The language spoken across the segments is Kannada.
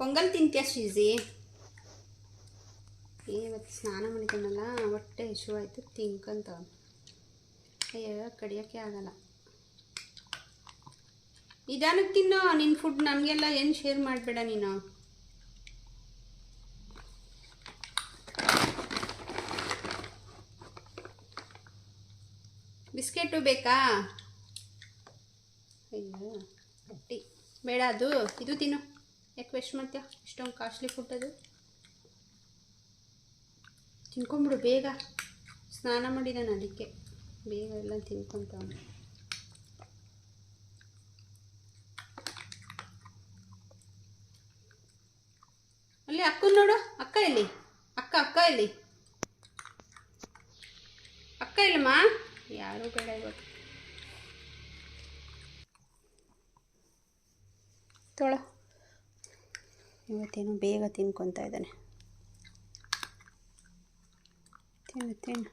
ಪೊಂಗಲ್ ತಿಂತೀಯ ಶೀಜಿ ಇವತ್ತು ಸ್ನಾನ ಮಾಡಿದ್ದಾನಲ್ಲ, ಹೊಟ್ಟೆ ಆಯಿತು ತಿಂಕಂತ ಅಯ್ಯೋ ಕಡಿಯೋಕ್ಕೆ ಆಗಲ್ಲ. ನಿಧಾನಕ್ಕೆ ತಿನ್ನೋ ನಿನ್ನ ಫುಡ್ ನಮಗೆಲ್ಲ ಏನು ಶೇರ್ ಮಾಡಬೇಡ ನೀನು? ಬಿಸ್ಕೆಟು ಬೇಕಾ? ಅಯ್ಯೋ ರೊಟ್ಟಿ ಬೇಡ ಅದು, ಇದು ತಿನ್ನು. ಯಾಕೆ ವೇಸ್ಟ್ ಮಾಡ್ತೀಯ? ಇಷ್ಟೊಂದು ಕಾಸ್ಟ್ಲಿ ಫುಡ್ ಅದು. ತಿನ್ಕೊಂಬಿಡು, ಬೇಗ. ಸ್ನಾನ ಮಾಡಿದ್ದಾನೆ ಅದಕ್ಕೆ. ಬೇಗ ಎಲ್ಲ ತಿನ್ಕೊಂತ ಅಲ್ಲಿ ಅಕ್ಕನ ನೋಡು, ಅಕ್ಕ ಇಲ್ಲಿ ಅಕ್ಕ ಅಕ್ಕ ಇಲ್ಲಿ ಅಕ್ಕ ಇಲ್ಲಮ್ಮ ಯಾರು ಬೇಡ ಇವತ್ತು ತೊಳ. ಇವತ್ತೇನು ಬೇಗ ತಿನ್ಕೊತಾ ಇದ್ದಾನೆ. ತಿನ್ನು ತಿನ್ನು.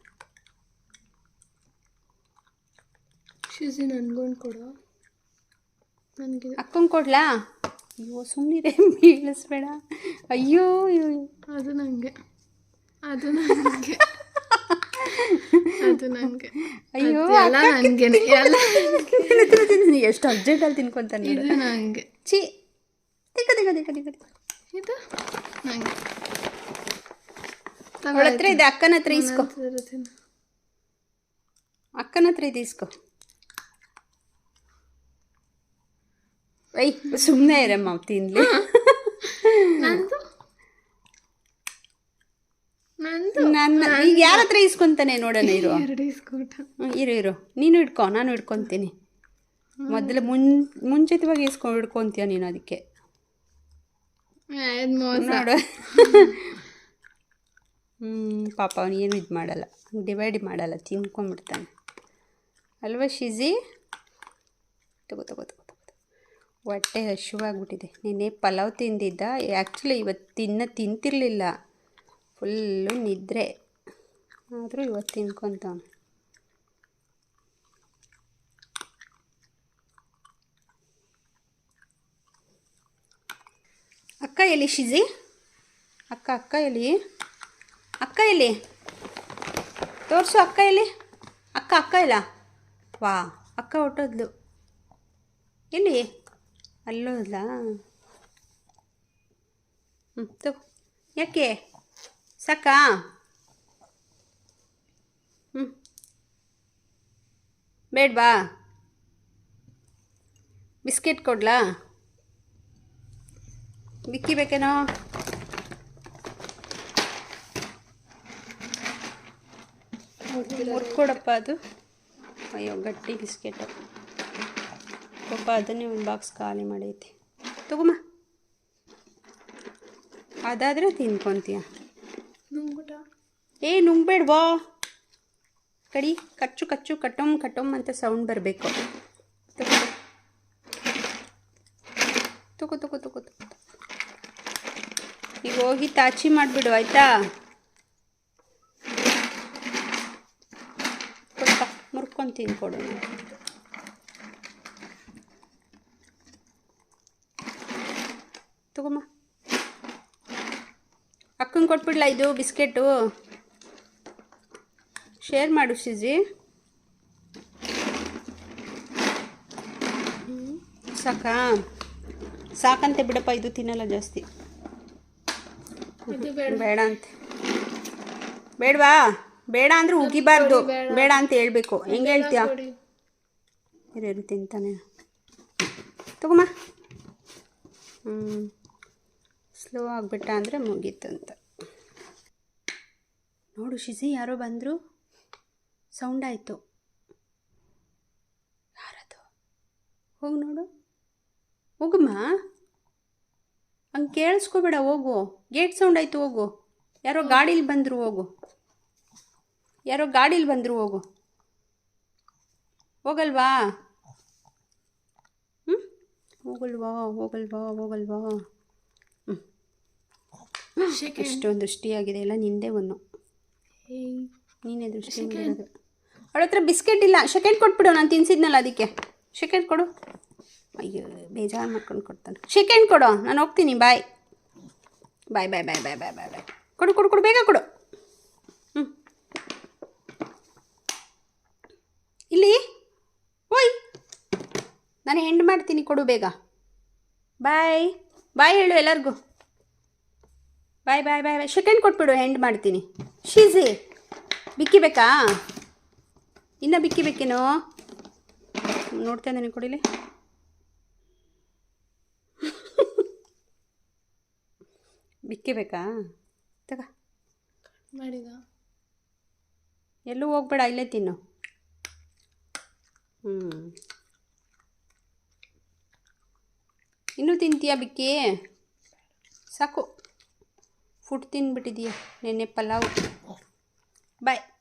ಶಿಸಿ ನನ್ಗೊಂಡು ಕೊಡು. ನನಗೆ ಅಕ್ಕಂಗೆ ಕೊಡ್ಲಾ? ಅಯ್ಯೋ ಸುಮ್ಮನಿದೆ ಬೀಳಿಸ್ಬೇಡ. ಅಯ್ಯೋ ಅಯ್ಯೋ. ಅದು ನನಗೆ ಅದು ನನಗೆ ಅದು ನನಗೆ ಅಯ್ಯೋ ಎಲ್ಲ ನನಗೆ. ಎಲ್ಲ ಎಷ್ಟು ಅರ್ಜೆಂಟಲ್ಲಿ ತಿನ್ಕೊತಾನೆ ಇದು ನನಗೆ ಚಿ ತಿಕ್ಕ ತಿಕ್ಕ ತಿಕ್ಕ ದಿಕ್ಕ. ಇದು? ಹಂಗೆ. ಅವಳ ಹತ್ರ ಇದೆ ಅಕ್ಕನ ಹತ್ರ ಇಸ್ಕೊ ಅಕ್ಕನ ಹತ್ರ ಇದೆ ಇಸ್ಕೊ ಐ ಸುಮ್ಮನೆ ಇರಮ್ಮ ತಿನ್ಲಿ. ನಂದು? ನನ್ನ ಈಗ ಯಾರ ಹತ್ರ ಇಸ್ಕೊಂತಾನೆ ನೋಡೋಣ ಇರು. ಇರು ಇರು. ನೀನು ಇಟ್ಕೋ ನಾನು ಇಟ್ಕೊತೀನಿ ಮೊದಲು ಮುನ್ ಮುಂಚಿತವಾಗಿ ಇಸ್ಕೊಂಡು ಹಿಡ್ಕೊತೀಯ ನೀನು ಅದಕ್ಕೆ. ಹ್ಞೂ ಪಾಪ ಅವನು ಏನು ಇದು ಮಾಡಲ್ಲ. ಡಿವೈಡ್ ಮಾಡಲ್ಲ ತಿನ್ಕೊಂಬಿಡ್ತಾನೆ ಅಲ್ವಾ ಶಿಜಿ? ತಗೋ ತಗೋ ತಗೋ ತಗೋ. ಹೊಟ್ಟೆ ಹಸಿವಾಗ್ಬಿಟ್ಟಿದೆ ನಿನ್ನೆ ಪಲಾವ್ ತಿಂದಿದ್ದ. ಆ್ಯಕ್ಚುಲಿ ಇವತ್ತು ತಿನ್ನ, ತಿಂತಿರಲಿಲ್ಲ. ಫುಲ್ಲು ನಿದ್ರೆ. ಆದರೂ ಇವತ್ತು ತಿನ್ಕೊತಾವನೆ. ಎಲ್ಲಿ ಶಿಜಿ? ಅಕ್ಕ ಅಕ್ಕ ಎಲ್ಲಿ? ಅಕ್ಕ ಎಲ್ಲಿ? ತೋರಿಸು ಅಕ್ಕ ಎಲ್ಲಿ? ಅಕ್ಕ ಅಕ್ಕ ಇಲ್ಲ? ವಾ, ಅಕ್ಕ ಹೊಟ್ಟೋದ್ಲು. ಎಲ್ಲಿ? ಅಲ್ಲೋದ್ಲಾ ಹ್ಞೂ ತಗೋ. ಯಾಕೆ? ಸಾಕಾ? ಹ್ಞೂ ಬೇಡ್ವಾ? ಬಿಸ್ಕೆಟ್ ಕೊಡ್ಲಾ? ಬಿಕ್ಕಿ ಬೇಕೇನೋ ಮುರ್ಕೊಡಪ್ಪ ಅದು. ಅಯ್ಯೋ ಗಟ್ಟಿ ಬಿಸ್ಕೆಟು. ಪಾಪ ಅದನ್ನೇ ಒಂದು ಬಾಕ್ಸ್ ಖಾಲಿ ಮಾಡೈತಿ. ತಗೊಮ್ಮ ಅದಾದರೆ ತಿನ್ಕೊತೀಯ. ಏ ಏ ನುಂಗ್ಬೇಡ್ವಾ. ಕಡಿ ಕಚ್ಚು ಕಚ್ಚು ಕಟ್ಟೊಮ್ ಕಟ್ಟೊಮ್ ಅಂತ ಸೌಂಡ್ ಬರಬೇಕು. ತಗೋ ತಗೋ ತಗೋ ತಗೋ. ಈಗ ಹೋಗಿ ತಾಚಿ ಮಾಡಿಬಿಡು, ಆಯಿತಾ? ಸ್ವಲ್ಪ ಮುರ್ಕೊಂಡು ತಿನ್ಕೊಡು. ತಗೊಮ್ಮ. ಅಕ್ಕನ ಕೊಟ್ಬಿಡ್ಲಾ ಇದು ಬಿಸ್ಕೆಟು? ಶೇರ್ ಮಾಡು ಸಿಜಿ ಸಾಕಾ? ಸಾಕಂತೆ ಬಿಡಪ್ಪ, ಇದು ತಿನ್ನಲ್ಲ ಜಾಸ್ತಿ. ಬೇಡ. ಅಂತ. ಬೇಡವಾ? ಬೇಡ ಅಂದ್ರೆ ಉಗಿಬಾರ್ದು. ಬೇಡ. ಅಂತ ಹೇಳ್ಬೇಕು. ಹೆಂಗೆ ಹೇಳ್ತೀಯ? ಕೊಡಿ. ತಿಂತಾನೆ? ತಗೊಮ್ಮ ಹ್ಞೂ ಸ್ಲೋ ಆಗಿಬಿಟ್ಟ ಅಂದರೆ ಮುಗೀತು ಅಂತ ನೋಡು ಶಿಸಿ ಯಾರೋ ಬಂದರು. ಸೌಂಡ್ ಆಯಿತು. ಯಾರದು? ಹೋಗಿ ನೋಡು. ಹೋಗಮ್ಮ ಹಂಗೆ ಕೇಳಿಸ್ಕೋಬೇಡ ಹೋಗು. ಗೇಟ್ ಸೌಂಡ್ ಆಯಿತು ಹೋಗು. ಯಾರೋ ಗಾಡೀಲಿ ಬಂದರು ಹೋಗು. ಯಾರೋ ಗಾಡೀಲಿ ಬಂದರು ಹೋಗು. ಹೋಗಲ್ವಾ? ಹ್ಞೂ ಹೋಗಲ್ವಾ ಹೋಗಲ್ವಾ ಹೋಗಲ್ವಾ? ಹ್ಞೂ ಎಷ್ಟೊಂದು ದೃಷ್ಟಿಯಾಗಿದೆ. ಎಲ್ಲ ನಿಂದೆ ಒಂದು. ನೀನೇ ದೃಷ್ಟಿ ಅವಳ ಹತ್ರ ಬಿಸ್ಕೆಟ್ ಇಲ್ಲ. ಶೆಕೆಂಡ್ ಕೊಟ್ಬಿಡು ನಾನು ತಿನ್ಸಿದ್ನಲ್ಲ ಅದಕ್ಕೆ. ಶೆಕೆಂಡ್ ಕೊಡು. ಅಯ್ಯೋ, ಬೇಜಾರು ಮಾಡ್ಕೊಂಡು ಕೊಡ್ತಾನೆ. ಶೆಕೆಂಡ್ ಕೊಡು, ನಾನು ಹೋಗ್ತೀನಿ ಬಾಯ್ ಬಾಯ್ ಬಾಯ್ ಬಾಯ್ ಬಾಯ್ ಬಾಯ್ ಬಾಯ್ ಬಾಯ್ ಕೊಡು ಕೊಡು ಕೊಡು, ಬೇಗ ಕೊಡು. ಹ್ಞೂ ಇಲ್ಲಿ? ಓಯ್ ನಾನು ಎಂಡ್ ಮಾಡ್ತೀನಿ, ಕೊಡು ಬೇಗ. ಬಾಯ್ ಬಾಯ್ ಹೇಳು ಎಲ್ಲರಿಗೂ. ಬಾಯ್ ಬಾಯ್ ಬಾಯ್ ಬಾಯ್ ಸೆಕೆಂಡ್ ಕೊಟ್ಬಿಡು ಹೆಂಡ್ ಮಾಡ್ತೀನಿ. ಶೀಸಿ ಬಿಕ್ಕಿಬೇಕಾ ಇನ್ನೂ ಬಿಕ್ಕಿ ನೋಡ್ತಾ ಇದ್ದೀನಿ, ಕೊಡಿಲಿ. ಬಿಕ್ಕಿ ಬೇಕಾ ತಗ. ಮಾಡಿದ. ಎಲ್ಲೂ ಹೋಗ್ಬೇಡ ಇಲ್ಲೇ ತಿನ್ನು. ಹ್ಞೂ ಇನ್ನೂ ತಿಂತೀಯ ಬಿಕ್ಕಿ? ಸಾಕು. ಫುಡ್ ತಿಂದ್ಬಿಟ್ಟಿದೀಯ ನೆನ್ನೆ ಪಲಾವ್. ಬಾಯ್.